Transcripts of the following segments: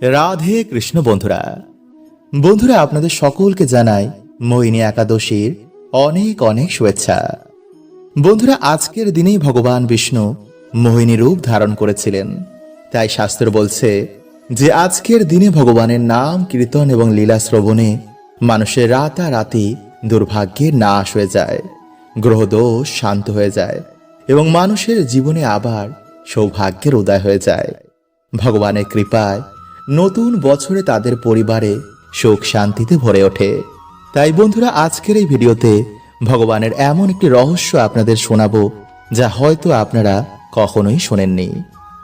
রাধে কৃষ্ণ বন্ধুরা। বন্ধুরা, আপনাদের সকলকে জানাই মোহিনী একাদশীর অনেক অনেক শুভেচ্ছা। বন্ধুরা, আজকের দিনেই ভগবান বিষ্ণু মোহিনী রূপ ধারণ করেছিলেন। তাই শাস্ত্র বলছে যে, আজকের দিনে ভগবানের নাম, কীর্তন এবং লীলা শ্রবণে মানুষের রাতারাতি দুর্ভাগ্যের নাশ হয়ে যায়, গ্রহদোষ শান্ত হয়ে যায় এবং মানুষের জীবনে আবার সৌভাগ্যের উদয় হয়ে যায়। ভগবানের কৃপায় নতুন বছরে তাদের পরিবারে সুখ শান্তিতে ভরে ওঠে। তাই বন্ধুরা, আজকের এই ভিডিওতে ভগবানের এমন একটি রহস্য আপনাদের শোনাবো, যা হয়তো আপনারা কখনোই শোনেননি।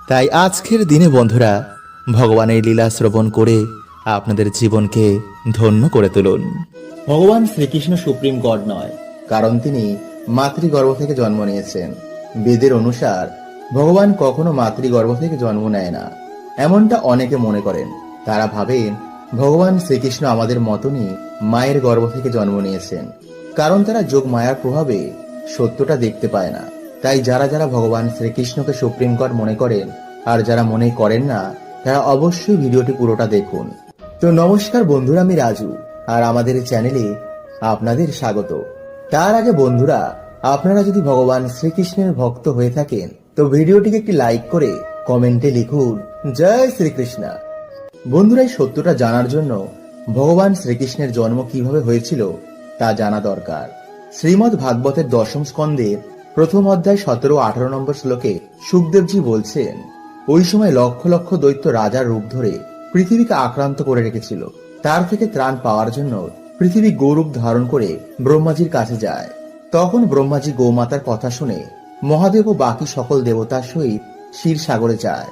তাই আজকের দিনে বন্ধুরা ভগবানের লীলা শ্রবণ করে আপনাদের জীবনকে ধন্য করে তুলুন। ভগবান শ্রীকৃষ্ণ সুপ্রিম গড নয়, কারণ তিনি মাতৃগর্ভ থেকে জন্ম নিয়েছেন। বেদের অনুসার, ভগবান কখনো মাতৃগর্ভ থেকে জন্ম নেয় না। এমনটা অনেকে মনে করেন। তারা ভাবেন, ভগবান শ্রীকৃষ্ণ আমাদের মতনই মায়ের গর্ভ থেকে জন্ম নিয়েছেন। কারণ তারা যোগ মায়ার প্রভাবে সত্যটা দেখতে পায় না। তাই যারা যারা ভগবান শ্রীকৃষ্ণকে সুপ্রিম গড মনে করেন, আর যারা মনে করেন না, তারা অবশ্যই ভিডিওটি পুরোটা দেখুন। তো নমস্কার বন্ধুরা, আমি রাজু, আর আমাদের চ্যানেলে আপনাদের স্বাগত। তার আগে বন্ধুরা, আপনারা যদি ভগবান শ্রীকৃষ্ণের ভক্ত হয়ে থাকেন, তো ভিডিওটিকে একটি লাইক করে কমেন্টে লিখুন, জয় শ্রীকৃষ্ণ। বন্ধুরা সত্যটা জানার জন্য ভগবান শ্রীকৃষ্ণের জন্ম কীভাবে হয়েছিল তা জানা দরকার। শ্রীমদ্ ভাগবতের দশম স্কন্ধের প্রথম অধ্যায় সতেরো আঠারো নম্বর শ্লোকে সুখদেবজি বলছেন, ওই সময় লক্ষ লক্ষ দৈত্য রাজার রূপ ধরে পৃথিবীকে আক্রান্ত করে রেখেছিল। তার থেকে ত্রাণ পাওয়ার জন্য পৃথিবী গৌরূপ ধারণ করে ব্রহ্মাজির কাছে যায়। তখন ব্রহ্মাজি গৌমাতার কথা শুনে মহাদেব ও বাকি সকল দেবতার সহিত ক্ষীর সাগরে যায়।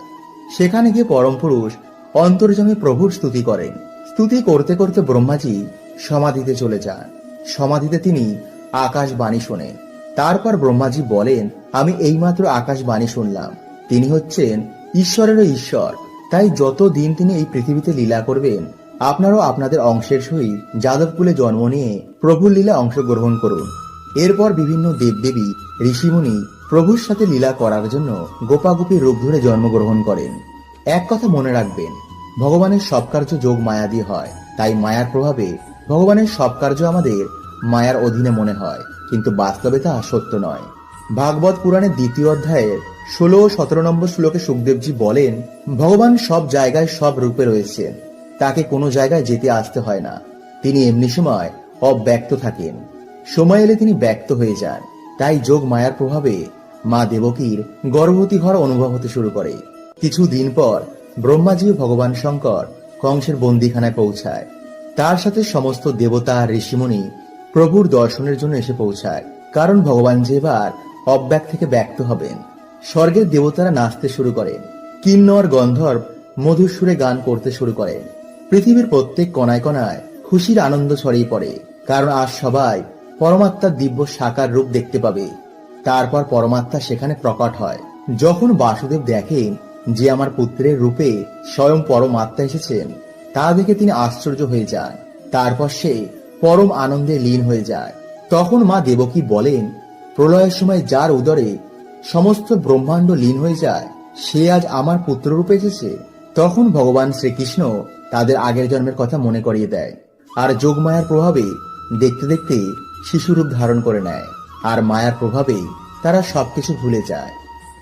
সেখানে গিয়ে পরম পুরুষ অন্তর্জমে প্রভুর স্তুতি করেন। স্তুতি করতে করতে ব্রহ্মাজি সমাধিতে চলে যান। সমাধিতে তিনি আকাশবাণী শোনেন। তারপর ব্রহ্মাজি বলেন, আমি এইমাত্র আকাশবাণী শুনলাম। তিনি হচ্ছেন ঈশ্বরেরও ঈশ্বর। তাই যত দিন তিনি এই পৃথিবীতে লীলা করবেন, আপনারাও আপনাদের অংশের সহিত যাদবকুলে জন্ম নিয়ে প্রভুর লীলা অংশগ্রহণ করুন। এরপর বিভিন্ন দেবদেবী, ঋষিমুনি প্রভুর সাথে লীলা করার জন্য গোপাগোপী রূপ ধরে জন্মগ্রহণ করেন। এক কথা মনে রাখবেন, ভগবানের সব কার্য যোগ মায়া দিয়ে হয়। তাই মায়ার প্রভাবে ভগবানের সব কার্য আমাদের মায়ার অধীনে মনে হয়, কিন্তু বাস্তবে তা সত্য নয়। ভাগবত পুরাণের দ্বিতীয় অধ্যায়ের ষোলো ও সতেরো নম্বর শ্লোকে সুখদেবজি বলেন, ভগবান সব জায়গায় সব রূপে রয়েছেন তাকে কোনো জায়গায় যেতে আসতে হয় না। তিনি এমনি সময় অব্যক্ত থাকেন। সময় এলে তিনি ব্যক্ত হয়ে যান। তাই যোগ মায়ার প্রভাবে মা দেবকীর গর্ভবতী হওয়ার অনুভব হতে শুরু করে। কিছু দিন পর ব্রহ্মাজি ভগবান শঙ্কর কংসের বন্দিখানায় পৌঁছায়। তার সাথে সমস্ত দেবতা আর ঋষিমুনি প্রভুর দর্শনের জন্য এসে পৌঁছায়। কারণ ভগবান যে এবার অব্যক্ত থেকে ব্যক্ত হবেন। স্বর্গের দেবতারা নাচতে শুরু করেন কিন্নর গন্ধর্ব মধুর সুরে গান করতে শুরু করেন পৃথিবীর প্রত্যেক কণায় কণায় খুশির আনন্দ ছড়িয়ে পড়ে। কারণ আজ সবাই পরমাত্মার দিব্য সাকার রূপ দেখতে পাবে। তারপর পরমাত্মা সেখানে প্রকট হয়। যখন বাসুদেব দেখেন যে আমার পুত্রের রূপে স্বয়ং পরমাত্মা এসেছেন, তা দেখে তিনি আশ্চর্য হয়ে যান। তারপর সে পরম আনন্দে লীন হয়ে যায়। তখন মা দেবকী বলেন, প্রলয়ের সময় যার উদরে সমস্ত ব্রহ্মাণ্ড লীন হয়ে যায়, সে আজ আমার পুত্ররূপে এসেছে। তখন ভগবান শ্রীকৃষ্ণ তাদের আগের জন্মের কথা মনে করিয়ে দেয় আর যোগমায়ার প্রভাবে দেখতে দেখতে শিশুরূপ ধারণ করে নেয়। আর মায়ার প্রভাবেই তারা সবকিছু ভুলে যায়।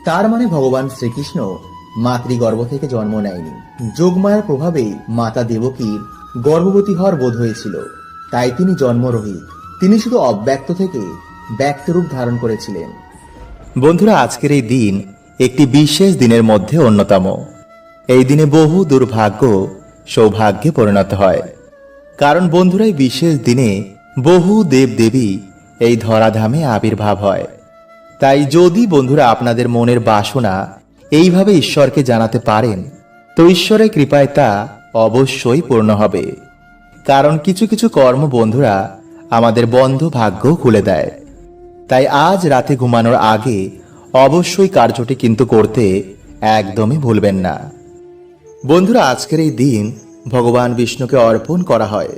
তার মানে ভগবান শ্রীকৃষ্ণ মাতৃগর্ভ থেকে জন্ম নেয়নি। যোগমায়ার প্রভাবে মাতা দেবকীর গর্ভবতী হওয়ার বোধ হয়েছিল। তাই তিনি জন্মরহিত। তিনি শুধু অব্যক্ত থেকে ব্যক্ত রূপ ধারণ করেছিলেন। বন্ধুরা, আজকের এই দিন একটি বিশেষ দিনের মধ্যে অন্যতম। এই দিনে বহু দুর্ভাগ্য সৌভাগ্যে পরিণত হয়। কারণ বন্ধুরা, এই বিশেষ দিনে বহু দেব দেবী এই ধরাধামে আবির্ভাব হয়। তাই যদি বন্ধুরা আপনাদের মনের বাসনা এইভাবে ঈশ্বরকে জানাতে পারেন, তো ঈশ্বরের কৃপায় তা অবশ্যই পূর্ণ হবে। কারণ কিছু কিছু কর্ম বন্ধুরা আমাদের বন্ধ ভাগ্য খুলে দেয়। তাই আজ রাতে ঘুমানোর আগে অবশ্যই কার্যটি কিন্তু করতে একদমই ভুলবেন না। বন্ধুরা, আজকের এই দিন ভগবান বিষ্ণুকে অর্পণ করা হয়।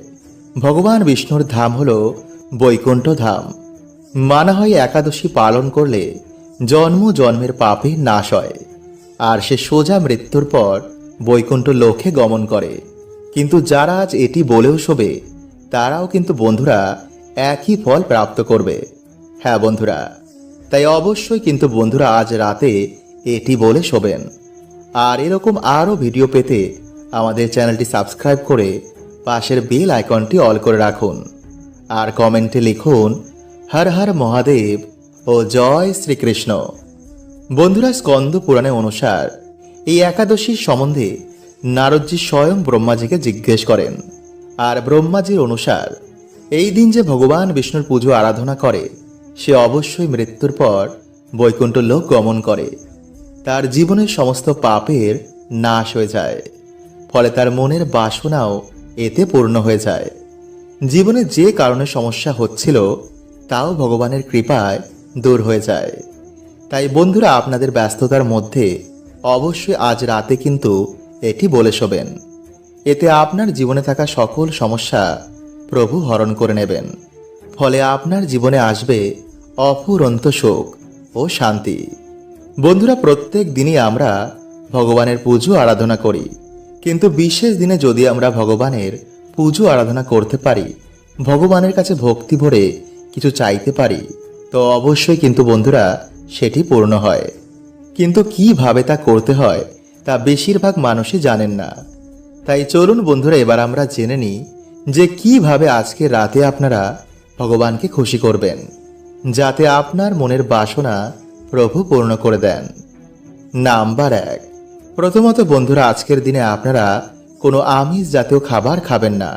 ভগবান বিষ্ণুর ধাম হল বৈকুণ্ঠ ধাম মানা হয় একাদশী পালন করলে জন্ম জন্মের পাপে নাশ হয়, আর সে সোজা মৃত্যুর পর বৈকুণ্ঠ লোকে গমন করে। কিন্তু যারা আজ এটি বলেও শোবে, তারাও কিন্তু বন্ধুরা একই ফল প্রাপ্ত করবে। হ্যাঁ বন্ধুরা, তাই অবশ্যই কিন্তু বন্ধুরা আজ রাতে এটি বলে শোবেন। আর এরকম আরও ভিডিও পেতে আমাদের চ্যানেলটি সাবস্ক্রাইব করে পাশের বেল আইকনটি অল করে রাখুন। আর কমেন্টে লিখুন, হর হর মহাদেব ও জয় শ্রীকৃষ্ণ। বন্ধুরা, স্কন্দ পুরাণে অনুসার এই একাদশীর সম্বন্ধে নারদজি স্বয়ং ব্রহ্মাজিকে জিজ্ঞেস করেন। আর ব্রহ্মাজির অনুসার, এই দিন যে ভগবান বিষ্ণুর পুজো আরাধনা করে, সে অবশ্যই মৃত্যুর পর বৈকুণ্ঠ লোক গমন করে। তার জীবনের সমস্ত পাপের নাশ হয়ে যায়, ফলে তার মনের বাসনাও এতে পূর্ণ হয়ে যায়। জীবনে যে কারণে সমস্যা হচ্ছিল, তাও ভগবানের কৃপায় দূর হয়ে যায়। তাই বন্ধুরা, আপনাদের ব্যস্ততার মধ্যে অবশ্যই আজ রাতে কিন্তু এটি বলে শোবেন। এতে আপনার জীবনে থাকা সকল সমস্যা প্রভু হরণ করে নেবেন। ফলে আপনার জীবনে আসবে অফুরন্ত সুখ ও শান্তি। বন্ধুরা, প্রত্যেক দিনই আমরা ভগবানের পুজো আরাধনা করি। কিন্তু বিশেষ দিনে যদি আমরা ভগবানের পুজো আরাধনা করতে পারি, ভগবানের কাছে ভক্তি ভরে কিছু চাইতে পারি, তো অবশ্যই কিন্তু বন্ধুরা সেটি পূর্ণ হয়। কিন্তু কীভাবে তা করতে হয়, তা বেশিরভাগ মানুষই জানেন না। তাই চলুন বন্ধুরা, এবার আমরা জেনে নিই যে কীভাবে আজকে রাতে আপনারা ভগবানকে খুশি করবেন, যাতে আপনার মনের বাসনা প্রভু পূর্ণ করে দেন। নাম্বার এক। প্রথমত বন্ধুরা, আজকের দিনে আপনারা কোনো আমিষ জাতীয় খাবার খাবেন না।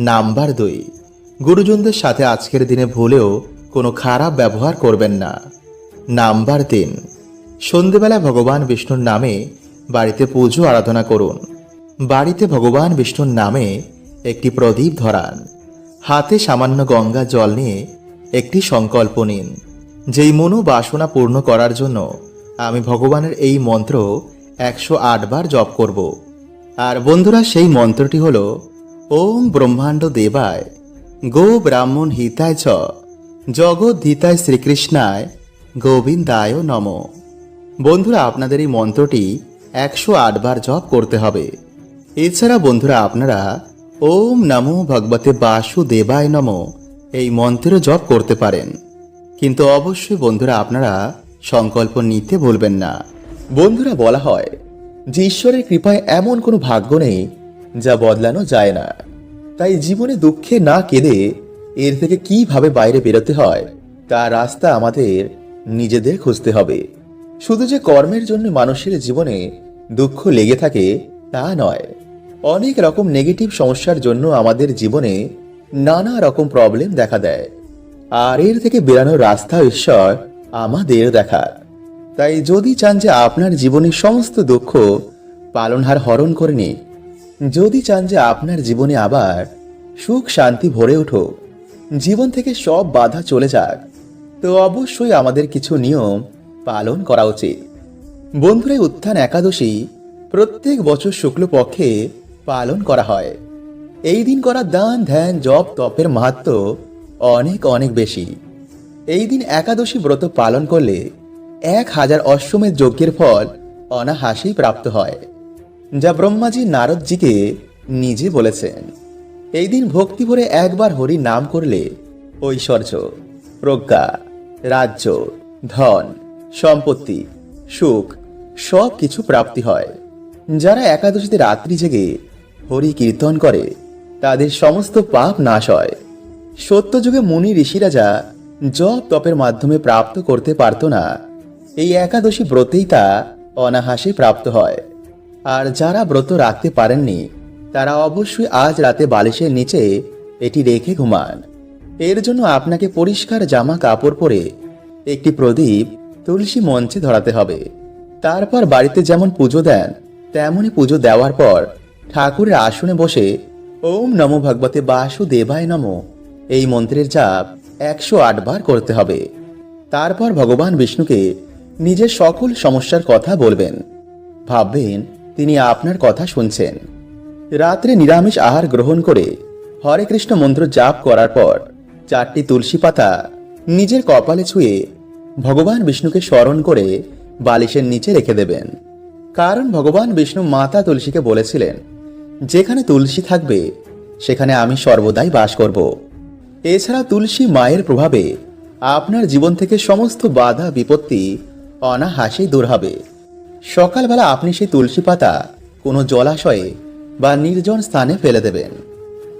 নাম্বার দুই, গুরুজনদের সাথে আজকের দিনে ভুলেও কোনো খারাপ ব্যবহার করবেন না। নাম্বার তিন, সন্ধেবেলা ভগবান বিষ্ণুর নামে বাড়িতে পুজো আরাধনা করুন। বাড়িতে ভগবান বিষ্ণুর নামে একটি প্রদীপ ধরান। হাতে সামান্য গঙ্গা জল নিয়ে একটি সংকল্প নিন, যেই মনো বাসনা পূর্ণ করার জন্য আমি ভগবানের এই মন্ত্র একশো আট বার জপ করব। আর বন্ধুরা, সেই মন্ত্রটি হল, ওম ব্রহ্মাণ্ড দেবায়, গো ব্রাহ্মণ হিতায় চ, জগৎ হিতায় শ্রীকৃষ্ণায়, গোবিন্দায় নম। বন্ধুরা, আপনাদের এই মন্ত্রটি একশো আটবার জপ করতে হবে। এছাড়া বন্ধুরা, আপনারা, ওম নমো ভগবতে বাসুদেবায় নম এই মন্ত্র জপ করতে পারেন। কিন্তু অবশ্যই বন্ধুরা, আপনারা সংকল্প নিতে ভুলবেন না। বন্ধুরা, বলা হয় যে ঈশ্বরের কৃপায় এমন কোনো ভাগ্য নেই, যা বদলানো যায় না। তাই জীবনে দুঃখে না কেঁদে এর থেকে কীভাবে বাইরে বেরোতে হয় তার রাস্তা আমাদের নিজেদের খুঁজতে হবে। শুধু যে কর্মের জন্য মানুষের জীবনে দুঃখ লেগে থাকে, তা নয়। অনেক রকম নেগেটিভ সমস্যার জন্য আমাদের জীবনে নানা রকম প্রবলেম দেখা দেয়। আর এর থেকে বেরানোর রাস্তা ঈশ্বর আমাদের দেখার তাই যদি চান যে আপনার জীবনের সমস্ত দুঃখ পালনহার হরণ করে নিক যদি চান যে আপনার জীবনে আবার সুখ শান্তি ভরে উঠুক, জীবন থেকে সব বাধা চলে যাক, তো অবশ্যই আমাদের কিছু নিয়ম পালন করা উচিত। বন্ধুরা উত্থান একাদশী প্রত্যেক বছর শুক্লপক্ষে পালন করা হয়। এই দিন করা দান, ধ্যান, জপ, তপের মাহাত্ম অনেক অনেক বেশি। এই দিন একাদশী ব্রত পালন করলে এক হাজার অশ্বমেধ যজ্ঞের ফল অনাহাসেই প্রাপ্ত হয়, যা ব্রহ্মাজি নারদজিকে নিজে বলেছেন। এই দিন ভক্তি ভরে একবার হরি নাম করলে ঐশ্বর্য, প্রজ্ঞা, রাজ্য, ধন, সম্পত্তি, সুখ সব কিছু প্রাপ্তি হয়। যারা একাদশীতে রাত্রি জেগে হরি কীর্তন করে, তাদের সমস্ত পাপ নাশ হয়। সত্যযুগে মুনি ঋষিরা যা জপ তপের মাধ্যমে প্রাপ্ত করতে পারত না। এই একাদশী ব্রতেই তা অনাহাসে প্রাপ্ত হয়। আর যারা ব্রত রাখতে পারেননি, তারা অবশ্যই আজ রাতে বালিশের নিচে এটি রেখে ঘুমান। এর জন্য আপনাকে পরিষ্কার জামা কাপড় পরে একটি প্রদীপ তুলসী মঞ্চে ধরাতে হবে। তারপর বাড়িতে যেমন পুজো দেন তেমনই পুজো দেওয়ার পর ঠাকুরের আসনে বসে ওম নমো ভগবতে বাসুদেবায় নমো এই মন্ত্রের জাপ একশো বার করতে হবে। তারপর ভগবান বিষ্ণুকে নিজের সকল সমস্যার কথা বলবেন। ভাববেন, তিনি আপনার কথা শুনছেন। রাত্রে নিরামিষ আহার গ্রহণ করে হরে কৃষ্ণ মন্ত্র জাপ করার পর চারটি তুলসী পাতা নিজের কপালে ছুঁয়ে ভগবান বিষ্ণুকে স্মরণ করে বালিশের নিচে রেখে দেবেন। কারণ ভগবান বিষ্ণু মাতা তুলসীকে বলেছিলেন, যেখানে তুলসী থাকবে, সেখানে আমি সর্বদাই বাস করব। এছাড়া তুলসী মায়ের প্রভাবে আপনার জীবন থেকে সমস্ত বাধা বিপত্তি অনাহাসেই দূর হবে। সকালবেলা আপনি সেই তুলসী পাতা কোনো জলাশয়ে বা নির্জন স্থানে ফেলে দেবেন।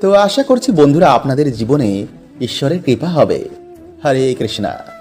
তো আশা করছি বন্ধুরা আপনাদের জীবনে ঈশ্বরের কৃপা হবে। হরে কৃষ্ণা।